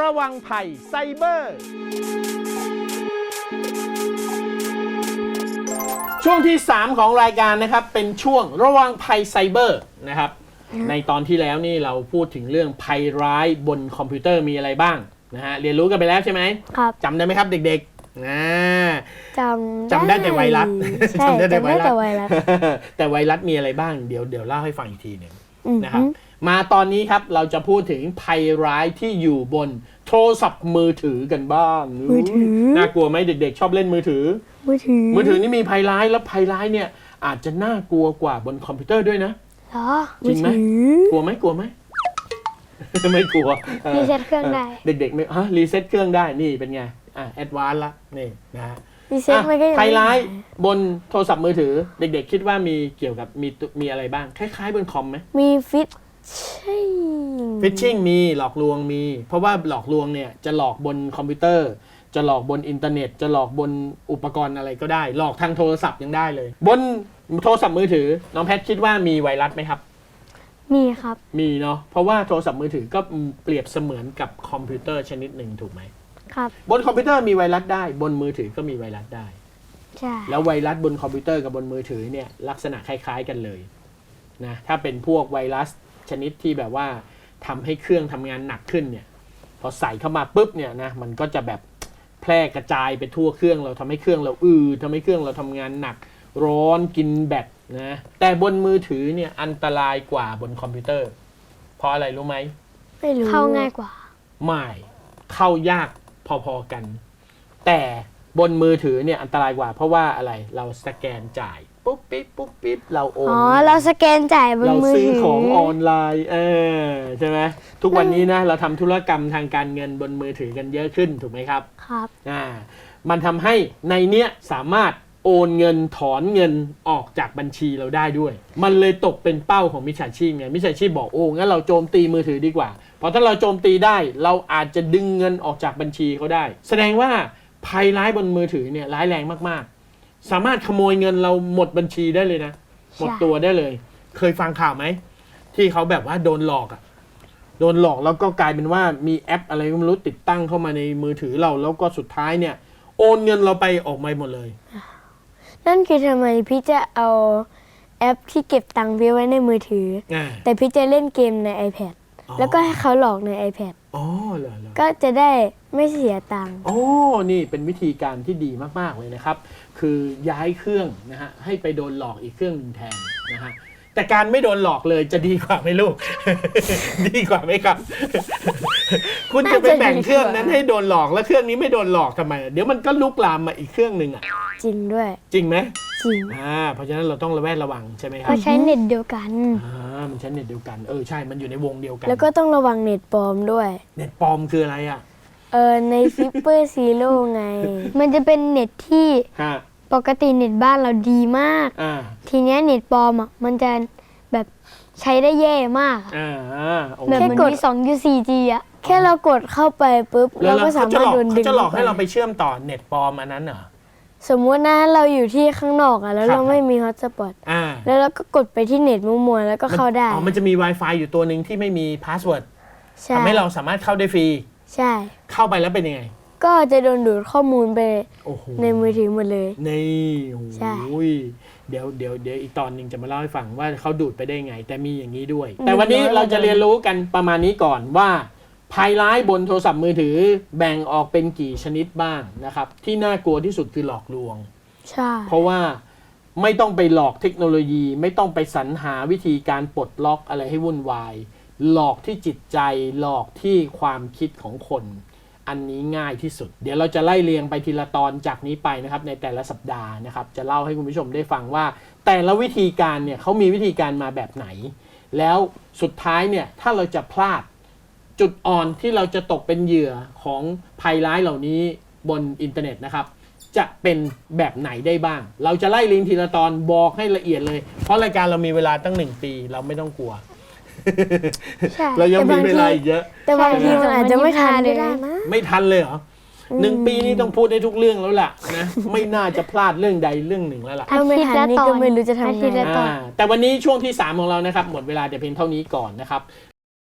ระวังภัยไซเบอร์ ช่วงที่ 3 ของรายการนะครับ เป็นช่วงระวังภัยไซเบอร์นะครับ ในตอนที่แล้วนี่เราพูดถึงเรื่องภัยร้ายบนคอมพิวเตอร์มีอะไรบ้างนะฮะเรียนรู้กันไปแล้วใช่ไหมครับจำได้ไหมครับเด็กๆอ่าจำจำได้แต่ไวรัสใช่จำได้แต่จำไวได้รัสแต่ไวรัสแต่ไวรัสมีอะไรบ้างเดี๋ยวเดี๋ยวเล่าให้ฟังอีกทีหนึ่งอืม นะครับ มาตอนนี้ครับเราจะพูดถึงภัยร้ายที่อยู่บนโทรศัพท์มือถือกันบ้างมือถือน่ากลัวไหมเด็กๆ ชอบเล่นมือถือ มือถือ มือถือนี่มีภัยร้ายแล้วภัยร้ายเนี่ย อาจจะน่ากลัวกว่าบนคอมพิวเตอร์ด้วยนะเหรอจริงไหมอถือกลัวไหมกลัวไหมไม่กลัวออรีเซ็ตเครื่องได้ เด็กๆไม่ฮะรีเซ็ตเครื่องได้นี่เป็นไงอะแอดวานซ์ละนี่นะฮะ รีเซ็ตมันก็ยังภัยร้ายไม่หบนโทรศัพท์มือถือ เด็กๆ คิดว่ามีเกี่ยวกับมีตุมีอะไรบ้าง คล้ายๆ บนคอมไหมมีฟิตใช่ฟิชชิงมีหลอกลวงมี เพราะว่าหลอกลวงเนี่ยจะหลอกบนคอมพิวเตอร์ จะหลอกบนอินเทอร์เน็ต จะหลอกบนอุปกรณ์อะไรก็ได้ หลอกทางโทรศัพท์ยังได้เลย บนโทรศัพท์มือถือ น้องแพทคิดว่ามีไวรัสไหมครับ มีครับ มีเนาะเพราะว่าโทรศัพท์มือถือก็เปรียบเสมือนกับคอมพิวเตอร์ชนิดหนึ่งถูกไหม ครับ บนคอมพิวเตอร์มีไวรัสได้ บนมือถือก็มีไวรัสได้ ใช่ แล้วไวรัสบนคอมพิวเตอร์กับบนมือถือเนี่ยลักษณะคล้าย ๆกันเลยนะถ้าเป็นพวกไวรัสชนิดที่แบบว่าทำให้เครื่องทำงานหนักขึ้นเนี่ยพอใส่เข้ามาปุ๊บเนี่ยนะมันก็จะแบบแพร่กระจายไปทั่วเครื่องเราทำให้เครื่องเราอืดทำให้เครื่องเราทำงานหนัก ร้อนกินแบตนะแต่บนมือถือเนี่ยอันตรายกว่าบนคอมพิวเตอร์ เพราะอะไรรู้ไหมไม่รู้เข้าง่ายกว่า ไม่ เข้ายาก พอๆกัน แต่บนมือถือเนี่ยอันตรายกว่า เพราะว่าอะไรเราสแกนจ่ายปุ๊บปิ๊บปุ๊บปิ๊บเราโอนอ๋อ เราสแกนจ่ายบนเรามือซื้อถือของออนไลน์เออใช่ไหมทุกวันนี้นะเราทำธุรกรรมทางการเงินบนมือถือกันเยอะขึ้นถูกไหมครับครับ อ่ามันทำให้ในเนี้ยสามารถ โอนเงินถอนเงินออกจากบัญชีเราได้ด้วย มันเลยตกเป็นเป้าของมิจฉาชีพไงมิจฉาชีพบอกโอ้งั้นเราโจมตีมือถือดีกว่า เพราะถ้าเราโจมตีได้เราอาจจะดึงเงินออกจากบัญชีเขาได้ แสดงว่าภัยร้ายบนมือถือเนี่ยร้ายแรงมากๆ สามารถขโมยเงินเราหมดบัญชีได้เลยนะ หมดตัวได้เลย เคยฟังข่าวไหมที่เขาแบบว่าโดนหลอกอะโดนหลอกแล้วก็กลายเป็นว่ามีแอปอะไรก็ไม่รู้ติดตั้งเข้ามาในมือถือเราแล้วก็สุดท้ายเนี่ย โอนเงินเราไปออกมาหมดเลย นั่นคือทำไมพี่จะเอาแอปที่เก็บตังค์พี่ไว้ในมือถือ อ่าแต่พี่จะเล่นเกมใน iPad อ๋อ แล้วก็ให้เขาหลอกใน iPad อ๋อเหรอเหรอ ก็จะได้ไม่เสียตังค์โอ้ นี่เป็นวิธีการที่ดีมาก ๆ เลยนะครับ คือย้ายเครื่องนะฮะ ให้ไปโดนหลอกอีกเครื่องหนึ่งแทนนะฮะ แต่การไม่โดนหลอกเลยจะดีกว่าไหมลูก ดีกว่าไหมครับ คุณจะไปแบ่งเครื่องนั้นให้โดนหลอกแล้วเครื่องนี้ไม่โดนหลอกทำไม เดี๋ยวมันก็ลุกลามมาอีกเครื่องหนึ่งอะ จริงด้วย จริงไหมจริงอ่าเพราะฉะนั้นเราต้องระแวดระวังใช่ไหมคเพรับราะใช้เน็ตเดียวกันอ่ามันใช้เน็ตเดียวกันเออใช่มันอยู่ในวงเดียวกัน แล้วก็ต้องระวังเน็ตปลอมด้วย เน็ตปลอมคืออะไรอะเออในฟิปเปอร์ซีโร่ไง มันจะเป็นเน็ตที่ฮะปกติเน็ตบ้านเราดีมากอ่าทีเนี้ยเน็ตปลอมอะมันจะแบบใช้ได้แย่มากอะอ่าโอ้แบบแค่กด2 U 4 G อะ แค่เรากดเข้าไปปุ๊บแล้เราวก็เขาสาจะมารหลอกถโดนดึเขางจะหลอกให้ข้เราไปไปเชื่อมต่อเน็ตปลอมอันนั้นเหรอสมมุตินะเราอยู่ที่ข้างนอกอะแล้วครับเราไม่มีฮอตสปอตอ่าแล้วเราก็กดไปที่เน็ตมัวๆแล้วก็เข้าได้อ๋อมันจะมี Wi-Fi อยู่ตัวหนึ่งที่ไม่มีพาสเวิร์ดใช่ทำให้เราสามารถเข้าได้ฟรีใช่ เข้าไปแล้วเป็นยังไง ก็จะโดนดูดข้อมูลไปโอ้โหในมือถือหมดเลยนี่โอ้ใช่โหเดี๋ยวเดี๋ยวเดี๋ยวอีกตอนหนึ่งจะมาเล่าให้ฟังว่าเขาดูดไปได้ไง แต่มีอย่างนี้ด้วย แต่วันนี้เราจะเรียนรู้กันประมาณนี้ก่อนว่า ภัยร้ายบนโทรศัพท์มือถือแบ่งออกเป็นกี่ชนิดบ้างนะครับ ที่น่ากลัวที่สุดคือหลอกลวง ใช่ เพราะว่าไม่ต้องไปหลอกเทคโนโลยี ไม่ต้องไปสรรหาวิธีการปลดล็อกอะไรให้วุ่นวาย หลอกที่จิตใจหลอกที่ความคิดของคน อันนี้ง่ายที่สุด เดี๋ยวเราจะไล่เรียงไปทีละตอนจากนี้ไปนะครับ ในแต่ละสัปดาห์นะครับ จะเล่าให้คุณผู้ชมได้ฟังว่า แต่ละวิธีการเนี่ยเขามีวิธีการมาแบบไหน แล้วสุดท้ายเนี่ยถ้าเราจะพลาด จุดอ่อนที่เราจะตกเป็นเหยื่อของภัยร้ายเหล่านี้บนอินเทอร์เน็ตนะครับ จะเป็นแบบไหนได้บ้าง เราจะไล่ลิงก์ทีละตอนบอกให้ละเอียดเลย เพราะรายการเรามีเวลาตั้งหนึ่งปีเราไม่ต้องกลัว ใช่เรายังแต่มีบางเวทีลาอีกเยอะ แต่บางทีมันอาจจะไม่ทันก็ได้นะ ไม่ทันเลยเหรอหนึ่งปีนี่ต้องพูดได้ทุกเรื่องแล้วล่ะนะไม่น่าจะพลาดเรื่องใดเรื่องหนึ่งแล้วล่ะ ถ้าไม่ทันนี่ก็ไม่รู้จะทำอาทิตย์ไงละตอนอ่าแต่วันนี้ช่วงที่ 3 ของเรานะครับ หมดเวลาแต่เพียงเท่านี้ก่อนนะครับ